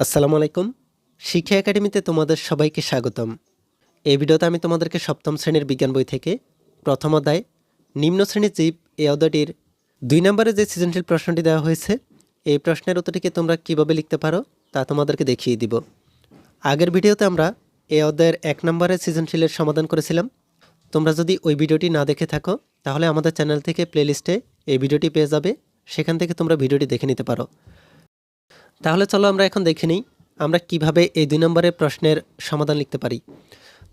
আসসালামু আলাইকুম। শিক্ষা একাডেমিতে তোমাদের সবাইকে স্বাগতম। এই ভিডিওতে আমি তোমাদেরকে সপ্তম শ্রেণির বিজ্ঞান বই থেকে প্রথম অধ্যায়, নিম্ন শ্রেণির জীব এই অধ্যায়টির দুই নম্বরে যে সৃজনশীল প্রশ্নটি দেওয়া হয়েছে, এই প্রশ্নের উত্তরটিকে তোমরা কীভাবে লিখতে পারো তা তোমাদেরকে দেখিয়ে দিব। আগের ভিডিওতে আমরা এই অধ্যায়ের এক নম্বরের সৃজনশীলের সমাধান করেছিলাম। তোমরা যদি ওই ভিডিওটি না দেখে থাকো, তাহলে আমাদের চ্যানেল থেকে প্লেলিস্টে এই ভিডিওটি পেয়ে যাবে। সেখান থেকে তোমরা ভিডিওটি দেখে নিতে পারো। তাহলে চলো আমরা এখন দেখে নিই, আমরা কীভাবে এই দুই নম্বরের প্রশ্নের সমাধান লিখতে পারি।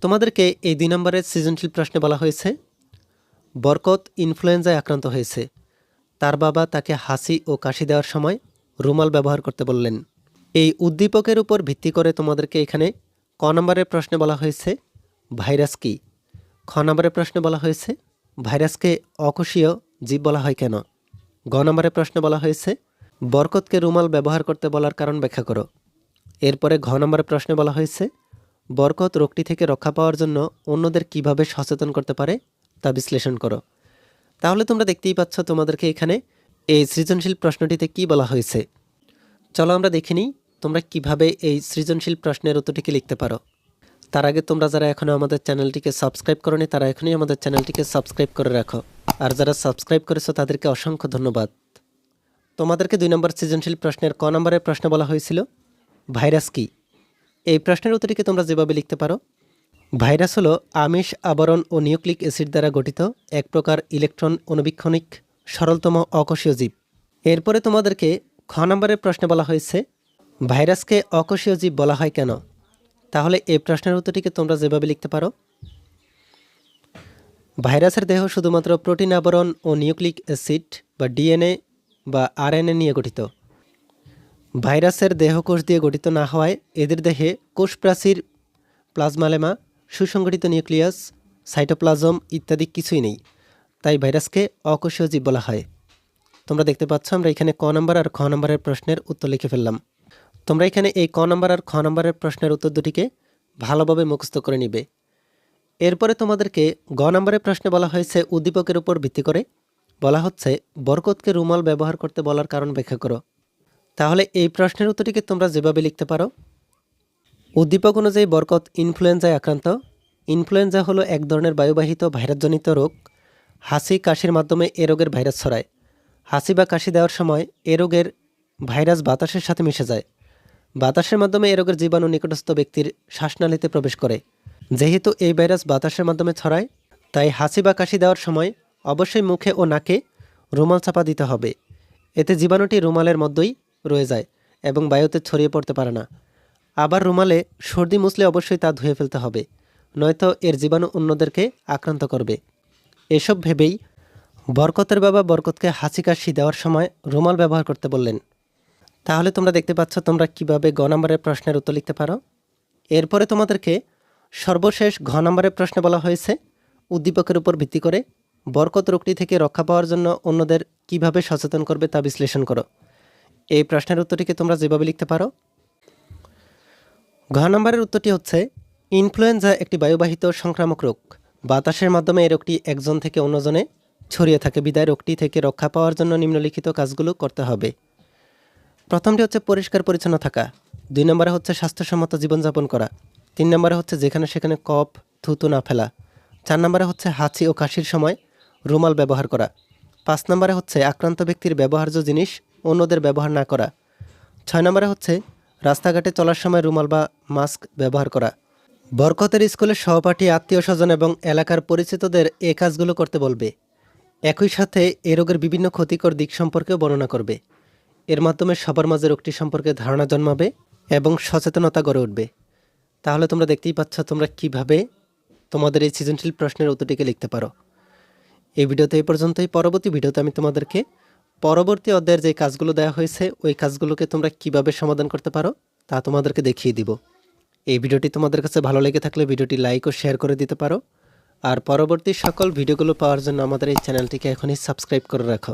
তোমাদেরকে এই দুই নম্বরের সৃজনশীল প্রশ্নে বলা হয়েছে, বরকত ইনফ্লুয়েঞ্জায় আক্রান্ত হয়েছে। তার বাবা তাকে হাসি ও কাশি দেওয়ার সময় রুমাল ব্যবহার করতে বললেন। এই উদ্দীপকের উপর ভিত্তি করে তোমাদেরকে এখানে ক নম্বরের প্রশ্নে বলা হয়েছে, ভাইরাস কি? খ নম্বরের প্রশ্নে বলা হয়েছে, ভাইরাসকে অকোষীয় জীব বলা হয় কেন? গ নম্বরের প্রশ্নে বলা হয়েছে বরকতকে রুমাল ব্যবহার করতে বলার কারণ ব্যাখ্যা করো। এরপরে ঘ নম্বরের প্রশ্নে বলা হয়েছে, বরকত রোগটি থেকে রক্ষা পাওয়ার জন্য অন্যদের কীভাবে সচেতন করতে পারে তা বিশ্লেষণ করো। তাহলে তোমরা দেখতেই পাচ্ছ তোমাদেরকে এখানে এই সৃজনশীল প্রশ্নটিতে কি বলা হয়েছে। চলো আমরা দেখে নিই তোমরা কীভাবে এই সৃজনশীল প্রশ্নের উত্তরটিকে লিখতে পারো। তার আগে তোমরা যারা এখনও আমাদের চ্যানেলটিকে সাবস্ক্রাইব করনি তারা এখনই আমাদের চ্যানেলটিকে সাবস্ক্রাইব করে রাখো। আর যারা সাবস্ক্রাইব করেছ তাদেরকে অসংখ্য ধন্যবাদ। তোমাদেরকে দুই নম্বর সৃজনশীল প্রশ্নের ক নম্বরের প্রশ্ন বলা হয়েছিল, ভাইরাস কি? এই প্রশ্নের উত্তরটিকে তোমরা যেভাবে লিখতে পারো, ভাইরাস হলো আমিষ, আবরণ ও নিউক্লিক অ্যাসিড দ্বারা গঠিত এক প্রকার ইলেকট্রন অনুবীক্ষণিক সরলতম অকোষীয় জীব। এরপরে তোমাদেরকে খ নম্বরের প্রশ্নে বলা হয়েছে, ভাইরাসকে অকোষীয় জীব বলা হয় কেন? তাহলে এই প্রশ্নের উত্তরটিকে তোমরা যেভাবে লিখতে পারো, ভাইরাসের দেহ শুধুমাত্র প্রোটিন আবরণ ও নিউক্লিক অ্যাসিড বা ডিএনএ বা আরএনএ নিয়ে গঠিত। ভাইরাসের দেহকোষ দিয়ে গঠিত না হওয়ায় এদের দেহে কোষ প্রাচীর প্লাজমালেমা, সুসংগঠিত নিউক্লিয়াস, সাইটোপ্লাজম ইত্যাদি কিছুই নেই। তাই ভাইরাসকে অকোষীয় জীব বলা হয়। তোমরা দেখতে পাচ্ছ, আমরা এখানে ক নম্বর আর খ নম্বরের প্রশ্নের উত্তর লিখে ফেললাম। তোমরা এখানে এই ক নম্বর আর খ নম্বরের প্রশ্নের উত্তর দুটিকে ভালোভাবে মুখস্থ করে নিবে। এরপরে তোমাদেরকে গ নম্বরের প্রশ্নে বলা হয়েছে উদ্দীপকের উপর ভিত্তি করে বলা হচ্ছে, বরকতকে রুমাল ব্যবহার করতে বলার কারণ ব্যাখ্যা করো। তাহলে এই প্রশ্নের উত্তরটিকে তোমরা যেভাবে লিখতে পারো। উদ্দীপক অনুযায়ী বরকত ইনফ্লুয়েঞ্জায় আক্রান্ত। ইনফ্লুয়েঞ্জা হলো এক ধরনের বায়ুবাহিত ভাইরাসজনিত রোগ। হাসি, কাশির মাধ্যমে এ রোগের ভাইরাস ছড়ায়। হাসি বা কাশি দেওয়ার সময় এ রোগের ভাইরাস বাতাসের সাথে মিশে যায়। বাতাসের মাধ্যমে এ রোগের জীবাণু নিকটস্থ ব্যক্তির শ্বাসনালীতে প্রবেশ করে। যেহেতু এই ভাইরাস বাতাসের মাধ্যমে ছড়ায়, তাই হাসি বা কাশি দেওয়ার সময় অবশ্যই মুখে ও নাকে রুমাল চাপা দিতে হবে। এতে জীবাণুটি রুমালের মধ্যেই রয়ে যায় এবং বায়ুতে ছড়িয়ে পড়তে পারে না। আবার রুমালে সর্দি মুছলে অবশ্যই তা ধুয়ে ফেলতে হবে, নয়তো এর জীবাণু অন্যদেরকে আক্রান্ত করবে। এসব ভেবেই বরকতের বাবা বরকতকে হাসি কাশি দেওয়ার সময় রুমাল ব্যবহার করতে বললেন, তাহলে তোমরা দেখতে পাচ্ছ তোমরা কীভাবে গ নম্বরের প্রশ্নের উত্তর লিখতে পারো? এরপরে তোমাদেরকে সর্বশেষ ঘ নম্বরের প্রশ্নে বলা হয়েছে, উদ্দীপকের উপর ভিত্তি করে বরকত রোগটি থেকে রক্ষা পাওয়ার জন্য অন্যদের কীভাবে সচেতন করবে তা বিশ্লেষণ করো। এই প্রশ্নের উত্তরটিকে তোমরা যেভাবে লিখতে পারো। ঘ নম্বরের উত্তরটি হচ্ছে, ইনফ্লুয়েঞ্জা একটি বায়ুবাহিত সংক্রামক রোগ। বাতাসের মাধ্যমে এই রোগটি একজন থেকে অন্যজনে ছড়িয়ে থাকে। বিদায়, রোগটি থেকে রক্ষা পাওয়ার জন্য নিম্নলিখিত কাজগুলো করতে হবে। প্রথমটি হচ্ছে পরিষ্কার পরিচ্ছন্ন থাকা। দুই নম্বরে হচ্ছে স্বাস্থ্যসম্মত জীবনযাপন করা। তিন নম্বরে হচ্ছে যেখানে সেখানে কপ থুতু না ফেলা। চার নম্বরে হচ্ছে হাঁচি ও কাশির সময় রুমাল ব্যবহার করা। পাঁচ নম্বরে হচ্ছে আক্রান্ত ব্যক্তির ব্যবহার্য জিনিস অন্যদের ব্যবহার না করা। ছয় নম্বরে হচ্ছে রাস্তাঘাটে চলার সময় রুমাল বা মাস্ক ব্যবহার করা। বরকতের স্কুলের সহপাঠী আত্মীয় স্বজন এবং এলাকার পরিচিতদের এ কাজগুলো করতে বলবে। একই সাথে এ রোগের বিভিন্ন ক্ষতিকর দিক সম্পর্কেও বর্ণনা করবে। এর মাধ্যমে সবার মাঝে রোগটি সম্পর্কে ধারণা জন্মাবে এবং সচেতনতা গড়ে উঠবে। তাহলে তোমরা দেখতেই পাচ্ছ তোমরা কীভাবে তোমাদের এই সৃজনশীল প্রশ্নের উত্তরটিকে লিখতে পারো। এই ভিডিওতে এই পর্যন্তই। পরবর্তী ভিডিওতে আমি তোমাদেরকে পরবর্তী অধ্যায়ের যে কাজগুলো দেওয়া হয়েছে, ওই কাজগুলোকে তোমরা কীভাবে সমাধান করতে পারো তা তোমাদেরকে দেখিয়ে দিব। এই ভিডিওটি তোমাদের কাছে ভালো লেগে থাকলে ভিডিওটি লাইক ও শেয়ার করে দিতে পারো। আর পরবর্তী সকল ভিডিওগুলো পাওয়ার জন্য আমাদের এই চ্যানেলটিকে এখনই সাবস্ক্রাইব করে রাখো।